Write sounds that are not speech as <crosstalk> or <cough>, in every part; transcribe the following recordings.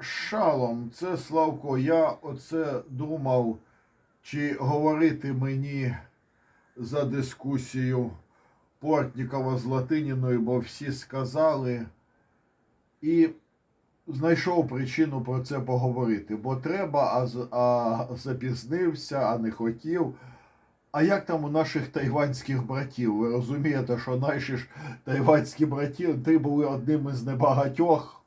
Шалом, це Славко. Я оце думав, чи говорити мені за дискусію Портнікова з Латиніною, бо всі сказали. І знайшов причину про це поговорити. Бо треба, а, а запізнився, а не хотів. А як там у наших тайванських братів? Ви розумієте, що наші ж тайванські братів ти були одним із небагатьох,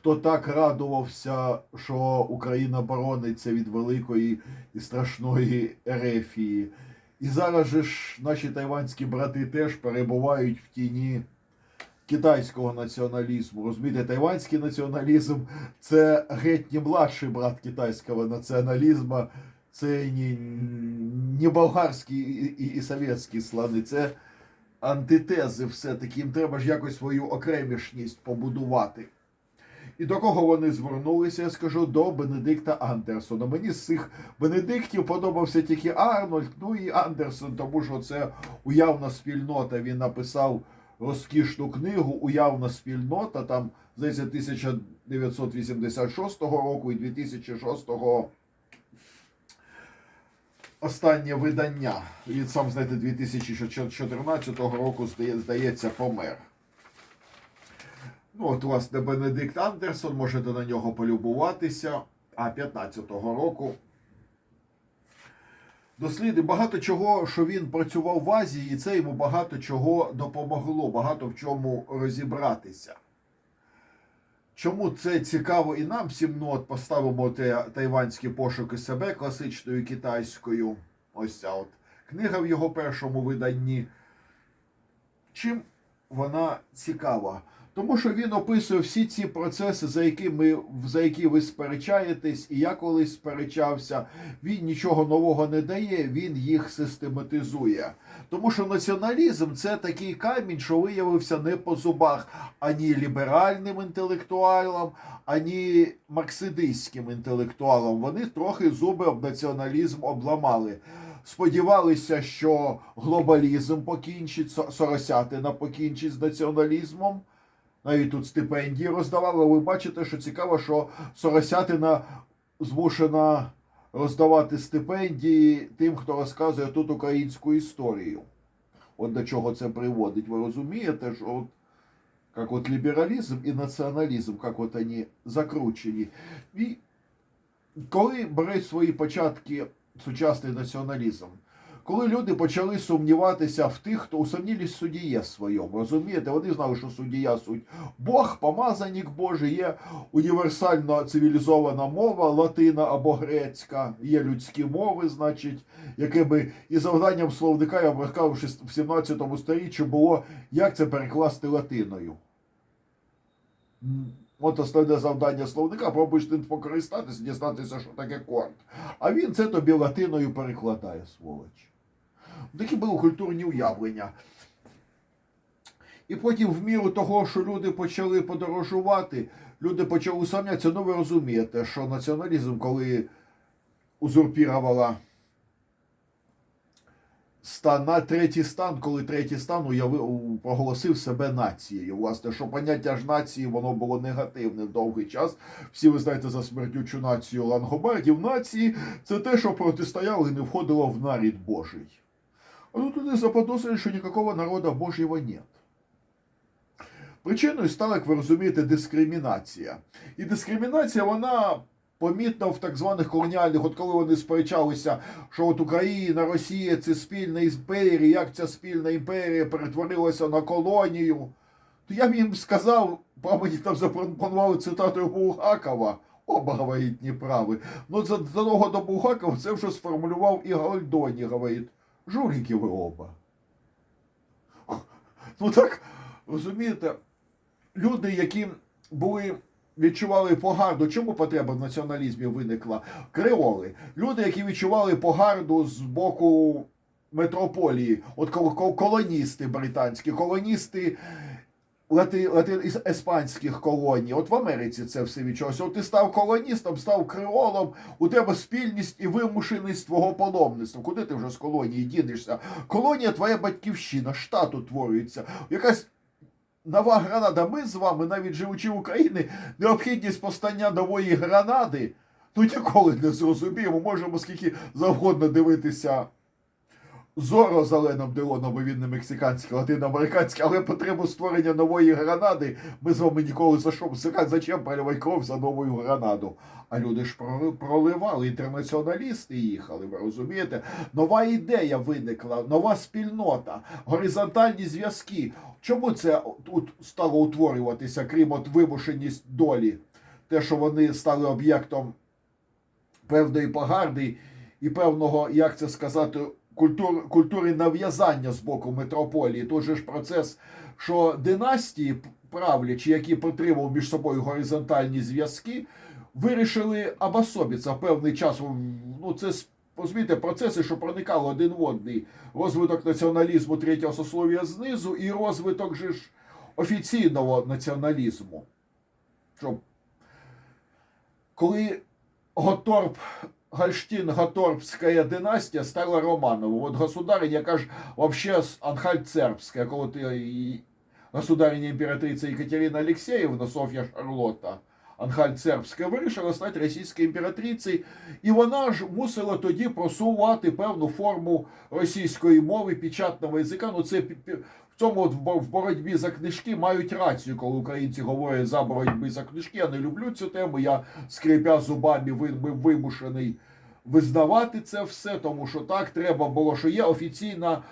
хто так радувався, що Україна борониться від великої і страшної Ерефії. І зараз же ж наші тайванські брати теж перебувають в тіні китайського націоналізму. Розумієте, тайванський націоналізм це геть не младший брат китайського націоналізму, це не, не болгарські і, і, і совєтські слани, це антитези все-таки. Їм треба ж якось свою окремішність побудувати. І до кого вони звернулися, я скажу, до Бенедикта Андерсона. Мені з цих Бенедиктів подобався тільки Арнольд, ну і Андерсон, тому що це уявна спільнота. Він написав розкішну книгу Уявна спільнота. Там, здається, 1986 року і 2006 останнє видання. Він сам, знаєте, 2014 року, здає- здається, помер. Ну, от, власне, Бенедикт Андерсон, можете на нього полюбуватися. А 15-го року. Досліди багато чого, що він працював в Азії, і це йому багато чого допомогло, багато в чому розібратися. Чому це цікаво і нам всім, ну от поставимо тайванські пошуки себе класичною китайською. Ось ця от книга в його першому виданні. Чим вона цікава? Тому що він описує всі ці процеси, за які, ми, за які ви сперечаєтесь, і я колись сперечався. Він нічого нового не дає, він їх систематизує. Тому що націоналізм це такий камінь, що виявився не по зубах ані ліберальним інтелектуалам, ані марксидистським інтелектуалам. Вони трохи зуби об націоналізм обламали. Сподівалися, що глобалізм покінчить, Со- Соросятина покінчить з націоналізмом. Навіть тут стипендії роздавали. Ви бачите, що цікаво, що Соросятина змушена роздавати стипендії тим, хто розказує тут українську історію. От до чого це приводить. Ви розумієте, що от, як от лібералізм і націоналізм, як от вони закручені. І коли бере свої початки сучасний націоналізм, коли люди почали сумніватися в тих, хто усомнілись в суддіє своєму, розумієте, вони знали, що суддія суть Бог, помазанник Божий, є універсально цивілізована мова, латина або грецька, є людські мови, значить, якими і завданням словника, я б в 17 сторіччі було, як це перекласти латиною. От основне завдання словника, пробуєш тим покористатися, дізнатися, що таке корд. А він це тобі латиною перекладає, сволоч. Такі були культурні уявлення. І потім, в міру того, що люди почали подорожувати, люди почали усамнятися. Ну, ви розумієте, що націоналізм, коли узурпірувала стан, на третій стан, коли третій стан уявив, проголосив себе нацією. Власне, що поняття ж нації воно було негативне довгий час. Всі ви знаєте за смертючу націю лангобардів. Нації це те, що протистояло і не входило в нарід Божий. А тут вони заподозрили, що ніякого народа Божого нет. Причиною стала, як ви розумієте, дискримінація. І дискримінація, вона помітна в так званих колоніальних, от коли вони сперечалися, що от Україна, Росія це спільна імперія, як ця спільна імперія перетворилася на колонію. То я б їм сказав, мені там запропонували цитатою Булгакова. Оба говорить неправи. Ну, за задовго до Булгакова це вже сформулював і Гольдоні, говорить. Жуліки ви оба. Ну так, розумієте, люди, які були. Відчували погарду. Чому потреба в націоналізмі виникла? Креоли. Люди, які відчували погарду з боку метрополії, от кол- кол- колоністи британські, колоністи лати, лати, іс- іспанських колоній. От в Америці це все відчулося. От ти став колоністом, став креолом, у тебе спільність і вимушеність твого паломництва. Куди ти вже з колонії дінешся? Колонія твоя батьківщина, штат утворюється. Якась нова гранада. Ми з вами, навіть живучи в Україні, необхідність постання нової гранади, ну ніколи не зрозуміємо. Можемо скільки завгодно дивитися Зоро з Оленом Делоном, бо він не мексиканський, латиноамериканський, але потребу створення нової гранади ми з вами ніколи за що зачем проливати кров за новою гранаду. А люди ж проливали, інтернаціоналісти їхали, ви розумієте? Нова ідея виникла, нова спільнота, горизонтальні зв'язки. Чому це тут стало утворюватися, крім от вимушеність долі? Те, що вони стали об'єктом певної погарди і певного, як це сказати, культур, культури нав'язання з боку митрополії. Тут же ж процес, що династії правлячі, які підтримували між собою горизонтальні зв'язки, вирішили обособитися певний час. Ну, це розумієте, процеси, що проникали один в одний. Розвиток націоналізму третього сослов'я знизу і розвиток же ж офіційного націоналізму. Що коли Готорп, Гольштин, Готорпская династія стала Романову. От государыня, яка ж вообще з Анхальцербська, коли ти і государыня імператриця Екатерина Алексеєвна, Софія Шарлотта, Анхальцербська, вирішила стати російською імператрицею, і вона ж мусила тоді просувати певну форму російської мови, печатного язика. Ну це цьому от в боротьбі за книжки мають рацію, коли українці говорять за боротьби за книжки. Я не люблю цю тему. Я скрипя зубами ви- ви- вимушений визнавати це все, тому що так треба було, що є офіційна,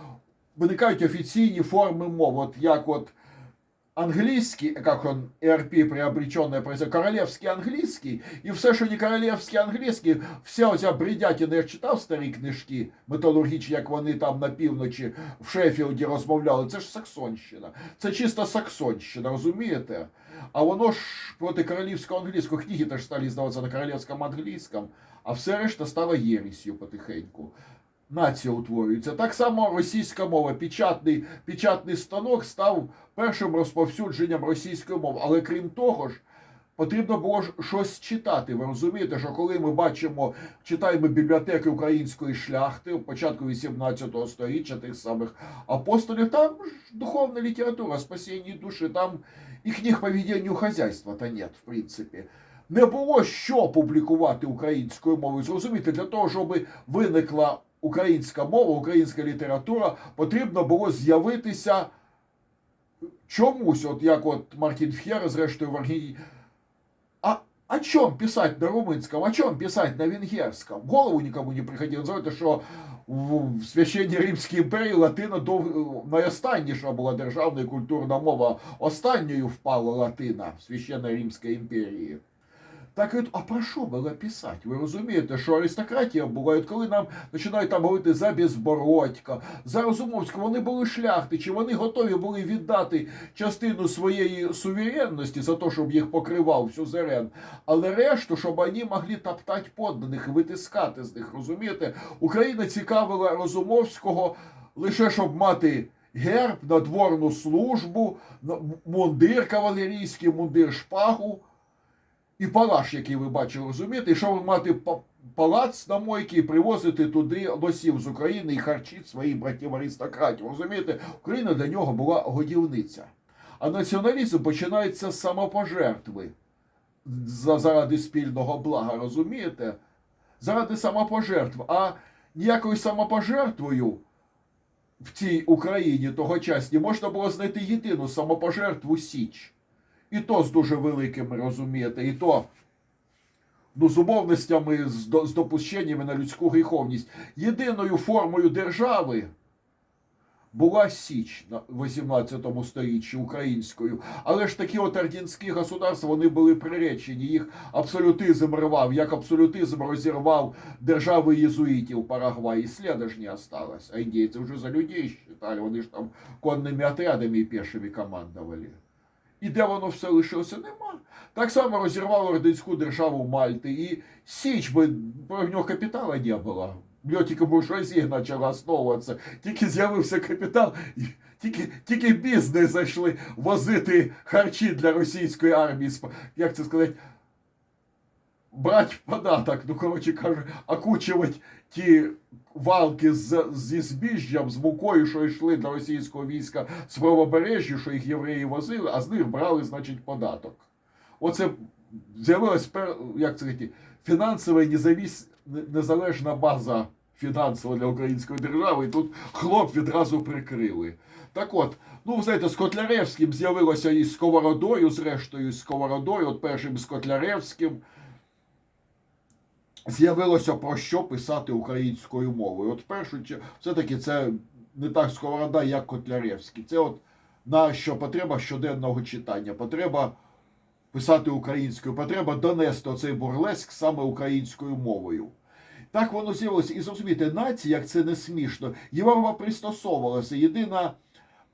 виникають офіційні форми мови. От як от англійський, як он ERP приобретенное производство, королевський англійський, і все, що не королевський англійський, вся оця бредятина, я читав старі книжки металургічні, як вони там на півночі в Шеффілді розмовляли, це ж Саксонщина. Це чисто Саксонщина, розумієте? А воно ж проти королівського англійського книги теж стали здаватися на королівському англійському, а все решта стало єрісю потихеньку. Нація утворюється. Так само російська мова, печатний, печатний станок став першим розповсюдженням російської мови. Але крім того ж, потрібно було ж щось читати. Ви розумієте, що коли ми бачимо, читаємо бібліотеки української шляхти в початку 18 століття тих самих апостолів, там ж духовна література, спасіння душі, там і книг по хазяйства та нет, в принципі. Не було що публікувати українською мовою. Зрозумієте, для того, щоб виникла українська мова, українська література, потрібно було з'явитися чомусь, от як от Мартін Ф'єр, зрештою в Аргентині. А о чем писать на румынском, о чем писать на венгерском? Голову никому не приходило. Знаєте, що в Священній Римській імперії латина дов... найостанніша була державна і культурна мова. Останньою впала латина в Священній Римській імперії. Так от, а про що було писати? Ви розумієте, що аристократія була, от коли нам починають там говорити за Безбородька, за Розумовського, вони були шляхтичі, вони готові були віддати частину своєї суверенності за те, щоб їх покривав сюзерен, але решту, щоб вони могли топтати подданих, витискати з них, розумієте? Україна цікавила Розумовського лише щоб мати герб, надворну службу, мундир кавалерійський, мундир шпагу і палаш, який ви бачили, розумієте, і щоб мати палац на мойки і привозити туди лосів з України і харчити своїх братів аристократів. Розумієте, Україна для нього була годівниця. А націоналізм починається з самопожертви заради спільного блага, розумієте? Заради самопожертв. А ніякою самопожертвою в цій Україні тогочасній можна було знайти єдину самопожертву Січ. І то з дуже великими, розумієте, і то ну, з умовностями, з, до- з допущеннями на людську гріховність. Єдиною формою держави була Січ на 18 сторіччі українською. Але ж такі от ордінські государства, вони були приречені, їх абсолютизм рвав, як абсолютизм розірвав держави єзуїтів Парагваї. І сліда ж не осталось. А індійці вже за людей считали, вони ж там конними отрядами і пішими командували. І де воно все лишилося, нема. Так само розірвало Ординську державу Мальти. І Січ, би про нього капітала не було. Бо тільки буржуазія почала основуватися. Тільки з'явився капітал, тільки, тільки бізнес зайшли возити харчі для російської армії. Як це сказати? Брати податок, ну, коротше каже, окучувати ті валки з, зі збіжжям, з мукою, що йшли до російського війська з правобережжя, що їх євреї возили, а з них брали, значить, податок. Оце з'явилась як це сказати, фінансова незавіс... незалежна база фінансова для української держави, і тут хлоп відразу прикрили. Так от, ну, знаєте, з Котляревським з'явилося і з Сковородою, зрештою, з Сковородою, от першим з Котляревським. З'явилося про що писати українською мовою. От першу все-таки це не так Сковорода, як Котляревський. Це от на що потреба щоденного читання, потреба писати українською, потреба донести оцей бурлеск саме українською мовою. Так воно з'явилося. І зрозумієте, нація, як це не смішно, Європа пристосовувалася. Єдина,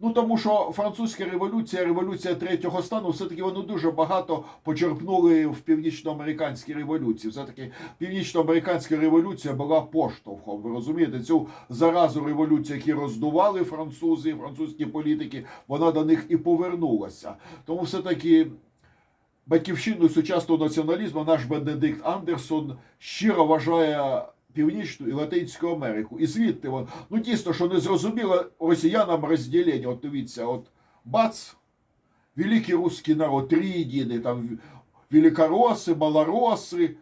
ну тому що французька революція, революція третього стану, все-таки вони дуже багато почерпнули в північноамериканській революції. Все-таки північноамериканська революція була поштовхом. Ви розумієте, цю заразу революції, які роздували французи, французькі політики, вона до них і повернулася. Тому все-таки батьківщиною сучасного націоналізму наш Бенедикт Андерсон щиро вважає Північну і Латинську Америку. І звідти вон, ну дійсно, що не зрозуміло росіянам розділення. От дивіться, от бац, великий русський народ, три єдині, там великороси, малороси,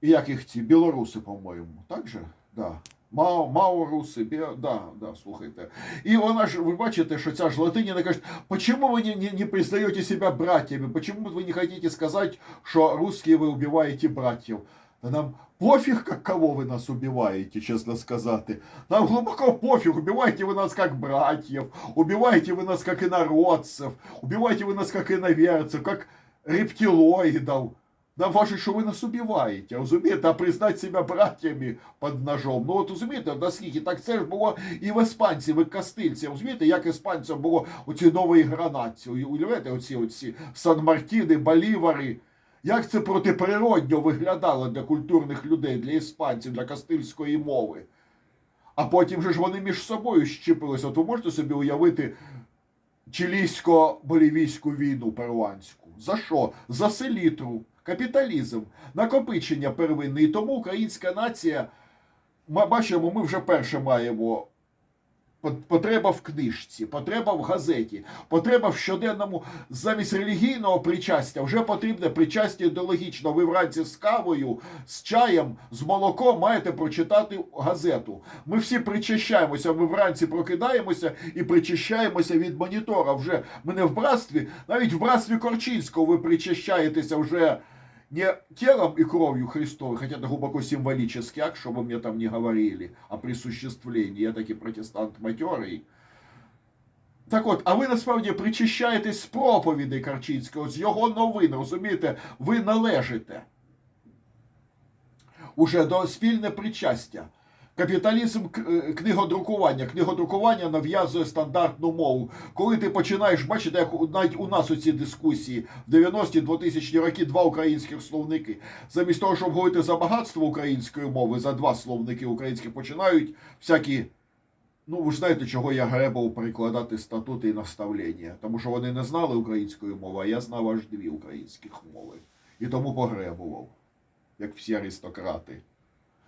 і як їх ці, білоруси, по-моєму. Так же? Да. Мао, Мауруси, бі... да, да, слухайте. І вона ж, ви бачите, що ця ж Латиніна каже, почему вы не, не, не признаете себя братьями? Почему вы не хотите сказать, что русские вы убиваете братьев? Да нам пофіг, как кого ви нас убиваете, чесно сказати. Нам глибоко пофіг, убиваете ви нас как братьев, убиваете ви нас как инородцев, убиваете ви нас как иноверцев, как рептилоидов. Нам важить, що ви нас убиваєте, розумієте, а признати себе братями під ножом. Ну от розумієте, наскільки так це ж було і в іспанців, і в кастильців. Розумієте, як іспанцям було оці нові гранатці. Уявляєте, оці оці Сан-Мартіни, Болівари. Як це протиприродньо виглядало для культурних людей, для іспанців, для кастильської мови. А потім же ж вони між собою щепилися. От ви можете собі уявити чилійсько-болівійську війну перуанську. За що? За селітру, капіталізм, накопичення первинне. І тому українська нація, ми бачимо, ми вже перше маємо потреба в книжці, потреба в газеті, потреба в щоденному замість релігійного причастя вже потрібне причастя ідеологічно. Ви вранці з кавою, з чаєм, з молоком маєте прочитати газету. Ми всі причащаємося, ми вранці прокидаємося і причащаємося від монітора. Вже ми не в братстві, навіть в братстві Корчинського ви причащаєтеся вже не телом и кровью Христовой, хотя это глубоко символический акт, чтобы мне там не говорили о присуществлении. Я таки протестант матерый. Так от, а ви насправді причищаєтесь з проповідей Карчинського, з його новин, розумієте, ви належите уже до спільне причастя. Капіталізм е, книгодрукування. Книгодрукування нав'язує стандартну мову. Коли ти починаєш бачити, як навіть у нас у ці дискусії в 90-ті 2000 роки два українських словники. Замість того, щоб говорити за багатство української мови, за два словники українські починають всякі. Ну, ви ж знаєте, чого я гребав перекладати статути і наставлення. Тому що вони не знали української мови, а я знав аж дві українських мови. І тому погребував, як всі аристократи.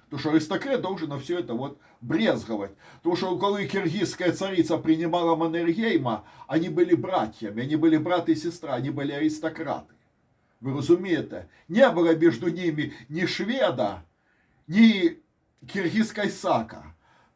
Потому что аристократ должен на все это вот брезговать. Потому что коли киргизская царица принимала Маннергейма, они были братьями, они были брат и сестра, они были аристократы. Ви розумієте? Не було між ними ні шведа, ні киргизська сака.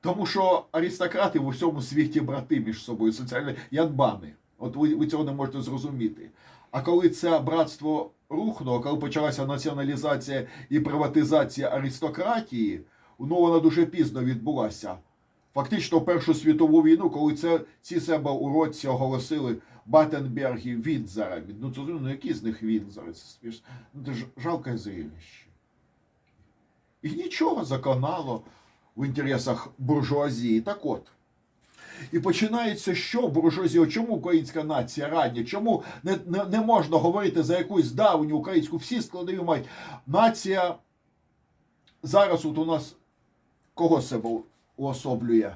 Тому що аристократи в усьому світі брати між собою, соціальні янбани. От ви, ви цього не можете зрозуміти. А коли це братство рухнуло, коли почалася націоналізація і приватизація аристократії, ну вона дуже пізно відбулася. Фактично Першу світову війну, коли це ці себе уродці оголосили Баттенберги Вінзорами. Ну це ну які з них Вінзори? Це смішно. Ну жалке зрелище. І нічого законало в інтересах буржуазії. Так от. І починається що буржуазія? Чому українська нація рання? Чому не, не, не можна говорити за якусь давню українську? Всі складові мають. Нація зараз от у нас кого себе уособлює?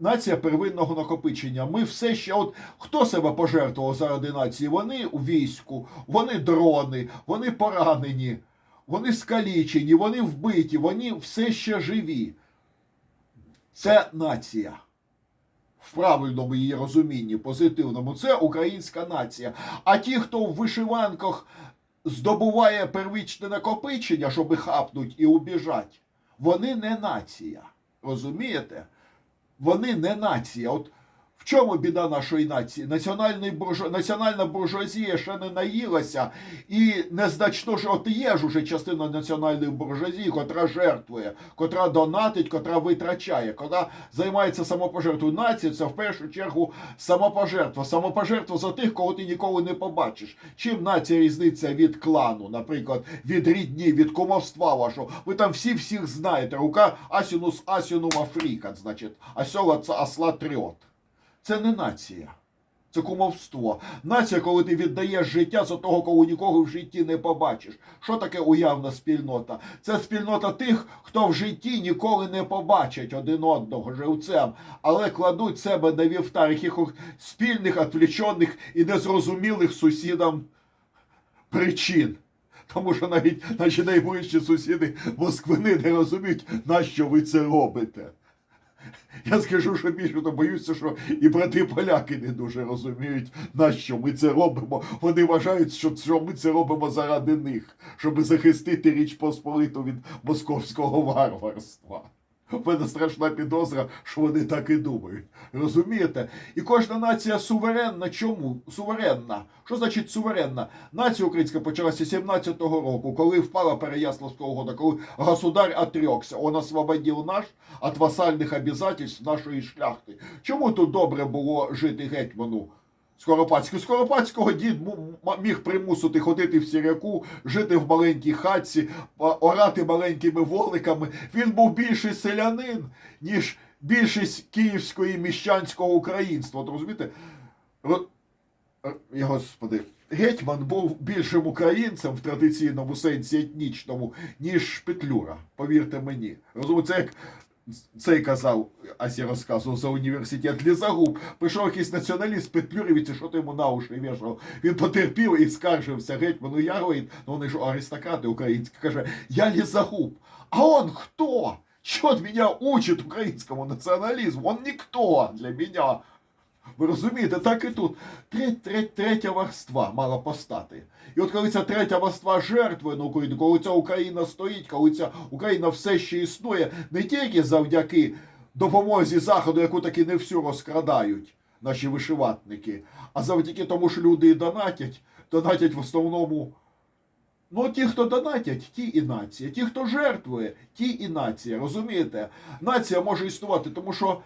Нація первинного накопичення. Ми все ще, от хто себе пожертвував заради нації? Вони у війську, вони дрони, вони поранені. вони скалічені, вони вбиті, вони все ще живі. Це нація. В правильному її розумінні, позитивному, це українська нація. А ті, хто в вишиванках здобуває первичне накопичення, щоб хапнуть і убіжать, вони не нація. Розумієте? Вони не нація. От чому біда нашої нації? Національний буржу... Національна буржуазія ще не наїлася, і незначно ж от є ж уже частина національної буржуазії, котра жертвує, котра донатить, котра витрачає, котра займається самопожертвою. Нація це в першу чергу самопожертва. Самопожертва за тих, кого ти ніколи не побачиш. Чим нація різниця від клану, наприклад, від рідні, від кумовства вашого. Ви там всі всіх знаєте. Рука асінус асінум афрікат, значить, асьола це осла трьот. Це не нація. Це кумовство. Нація, коли ти віддаєш життя за того, кого нікого в житті не побачиш. Що таке уявна спільнота? Це спільнота тих, хто в житті ніколи не побачить один одного живцем, але кладуть себе на вівтар якихось спільних, отвлечених і незрозумілих сусідам причин. Тому що навіть наші найближчі сусіди Москвини не розуміють, на що ви це робите. Я скажу, що більше то боюся, що і брати поляки не дуже розуміють, на що ми це робимо. Вони вважають, що ми це робимо заради них, щоб захистити Річ Посполиту від московського варварства. У мене страшна підозра, що вони так і думають. Розумієте? І кожна нація суверенна. Чому? Суверенна. Що значить суверенна? Нація українська почалася 17-го року, коли впала Переяславського года, коли государь отрекся. Он освободив наш від васальних обязательств нашої шляхти. Чому тут добре було жити гетьману? Скоропадського. Скоропадського дід міг примусити ходити в сіряку, жити в маленькій хатці, орати маленькими воликами. Він був більший селянин, ніж більшість київської міщанського українства. От розумієте? Я, господи, гетьман був більшим українцем в традиційному сенсі етнічному, ніж Петлюра. Повірте мені. Розумієте, це як цей казав, ась я розказував за університет Лізагуб. Прийшов якийсь націоналіст Петлюрівець, що ти йому на уші вішав. Він потерпів і скаржився гетьману Яровін, ну вони ж аристократи українські, каже, я Лізагуб. А он хто? Чё от мене учить українському націоналізму? Он ніхто для мене. Ви розумієте, так і тут. Треть, треть, третя warstwa мала постати. І от коли ця третя warstwa жертвує на Україну, коли ця Україна стоїть, коли ця Україна все ще існує, не тільки завдяки допомозі Заходу, яку таки не всю розкрадають наші вишиватники, а завдяки тому, що люди і донатять, донатять в основному. Ну, ті, хто донатять, ті і нація. Ті, хто жертвує, ті і нація. Розумієте? Нація може існувати, тому що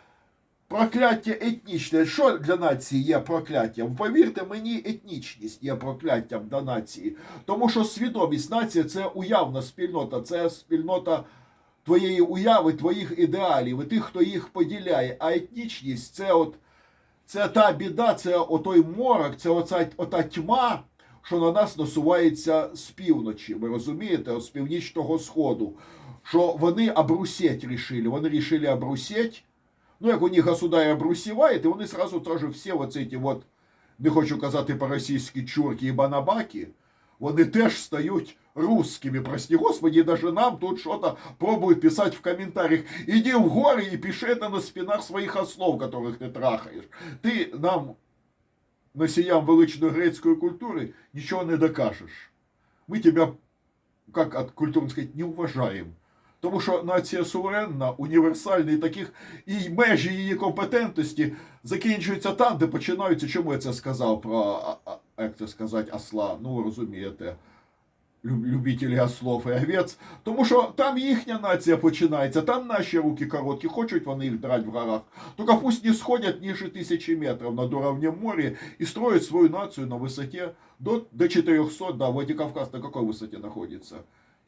прокляття етнічне. Що для нації є прокляттям? Повірте мені, етнічність є прокляттям для нації. Тому що свідомість нація це уявна спільнота, це спільнота твоєї уяви, твоїх ідеалів і тих, хто їх поділяє. А етнічність це от це та біда, це отой морок, це оця, ота тьма, що на нас насувається з півночі. Ви розумієте, з північного сходу. Що вони обрусеть рішили. Вони рішили обрусеть. Ну, як у них государь обрусіває, і вони сразу теж всі оці ті от, не хочу казати по-російськи чурки і банабаки, вони теж стають русскими, прости господи, и даже нам тут что-то пробуют писать в комментариях. Иди в горы и пиши это на спинах своих ослов, которых ты трахаешь. Ты нам, носіям величної грецької культури, нічого не докажеш. Ми тебе, как от культурно сказать, не уважаємо. Тому що нація суверенна, універсальна і таких і межі її компетентності закінчуються там, де починаються. Чому я це сказав про як це сказати, осла? Ну розумієте, люб- любителі ослов і овець. Тому що там їхня нація починається, там наші руки короткі, хочуть вони їх драти в горах. Тільки пусть не сходять ниже тисячі метрів над уровнем моря і строять свою націю на висоті до, до 400, да, Владикавказ на какой высоте находится?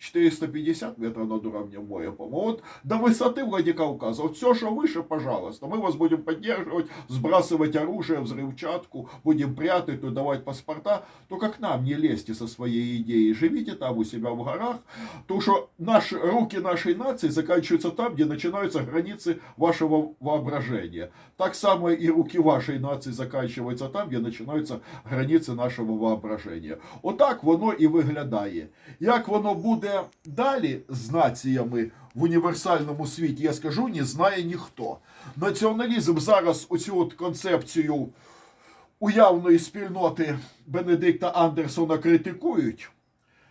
450 метров над уровнем моря, по-моему. Вот до высоты Владикавказа. Вот все, что выше, пожалуйста. Мы вас будем поддерживать, сбрасывать оружие, взрывчатку, будем прятать, тут давать паспорта. Только к нам не лезьте со своей идеей. Живите там у себя в горах. Потому что наши, руки нашей нации заканчиваются там, где начинаются границы вашего воображения. Так само и руки вашей нации заканчиваются там, где начинаються границі нашого воображення. Отак воно і виглядає. Як воно буде Далі з націями в універсальному світі, я скажу, не знає ніхто. Націоналізм зараз оцю от концепцію уявної спільноти Бенедикта Андерсона критикують.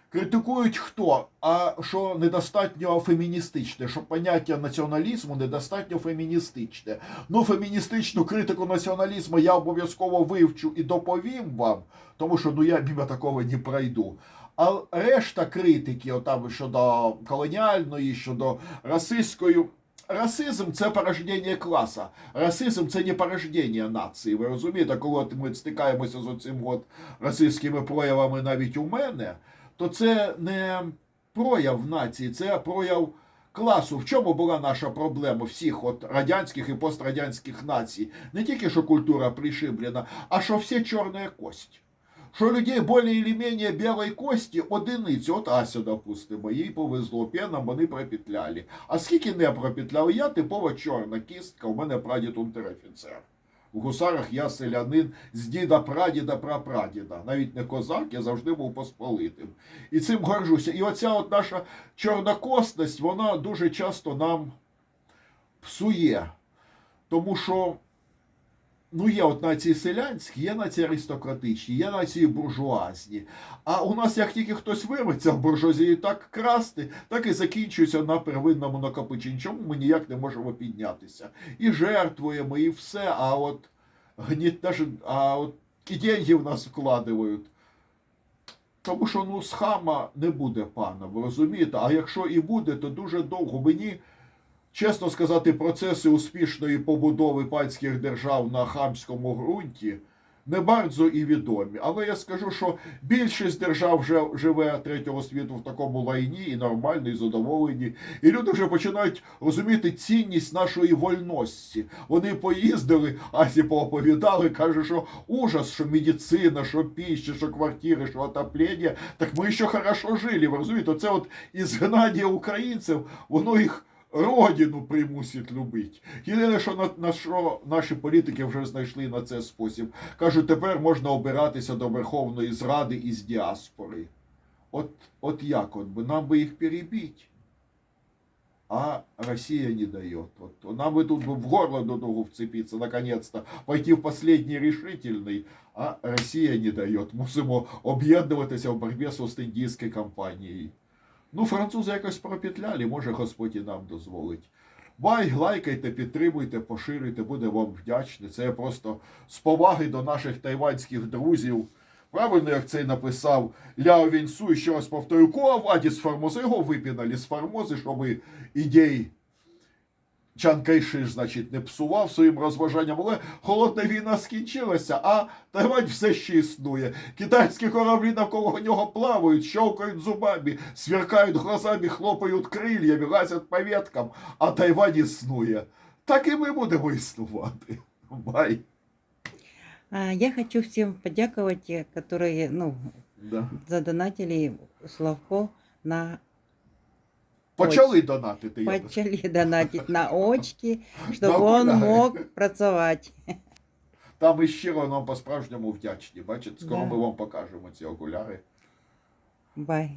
Критикують хто? А що недостатньо феміністичне, що поняття націоналізму недостатньо феміністичне. Ну, феміністичну критику націоналізму я обов'язково вивчу і доповім вам, тому що ну я мимо такого не пройду. А решта критики, отам щодо колоніальної, щодо расистської. Расизм це порождення класа. Расизм це не порождення нації. Ви розумієте, коли ми стикаємося з оцим от расистськими проявами навіть у мене, то це не прояв нації, це прояв класу. В чому була наша проблема всіх от радянських і пострадянських націй? Не тільки що культура пришиблена, а що всі чорна кость. Що людей більш чи менше білої кості одиниці. От Ася, допустимо, їй повезло, пеном вони пропетляли. А скільки не пропетляли, я типова чорна кістка, у мене прадід унтер-офіцер. В гусарах я селянин з діда прадіда прапрадіда. Навіть не козак, я завжди був посполитим. І цим горжуся. І оця от наша чорнокосність, вона дуже часто нам псує. Тому що ну, є от нації селянські, є нації аристократичні, є нації буржуазні. А у нас, як тільки хтось вирветься в буржуазії так красти, так і закінчується на первинному накопиченні. Чому ми ніяк не можемо піднятися? І жертвуємо, і все. А от гніт а от і деньги в нас вкладають. Тому що ну, з не буде пана, ви розумієте? А якщо і буде, то дуже довго. Мені, чесно сказати, процеси успішної побудови панських держав на хамському ґрунті не bardzo і відомі. Але я скажу, що більшість держав вже живе третього світу в такому лайні і нормально, і задоволені. І люди вже починають розуміти цінність нашої вольності. Вони поїздили, Асі пооповідали, каже, що ужас, що медицина, що піща, що квартири, що отоплення. Так ми ще хорошо жили. Ви розумієте, це от ізгнання українців, воно їх родину примусить любити. Єдине, що на, на що наші політики вже знайшли на це спосіб. Кажуть, тепер можна обиратися до Верховної Зради із діаспори. От, от як от би нам би їх перебити. А Россия не дает. Вот нам бы тут бы в горло друг другу вцепиться, наконец-то, пойти в последний решительный, а Россия не дает. Мусимо об'єднуватися в боротьбі з Ост-Індійською компанією. Ну, французи якось пропетляли, може Господь і нам дозволить. Бай, лайкайте, підтримуйте, поширюйте, буде вам вдячний. Це просто з поваги до наших тайванських друзів. Правильно, як цей написав Ляо Вінсу, і ще раз повторю, кого владі з Формози, його випінали з Формози, щоб ідей Чан Кайши, значить, не псував своїм розважанням, але холодна війна скінчилася, а Тайвань все ще існує. Китайські кораблі навколо нього плавають, щелкають зубами, сверкають глазами, хлопають крильями, лазять по веткам, а Тайвань існує. Так і ми будемо існувати. Бай. Я хочу всем подяковать, э, которые ну, Да. задонатили Славко на Почали донатити. почали донатить на очки, <laughs> щоб чтобы он мог працювати. Там і щиро нам по-справжньому вдячні. Бачите, скоро Да. ми вам покажемо ці окуляри. Бай.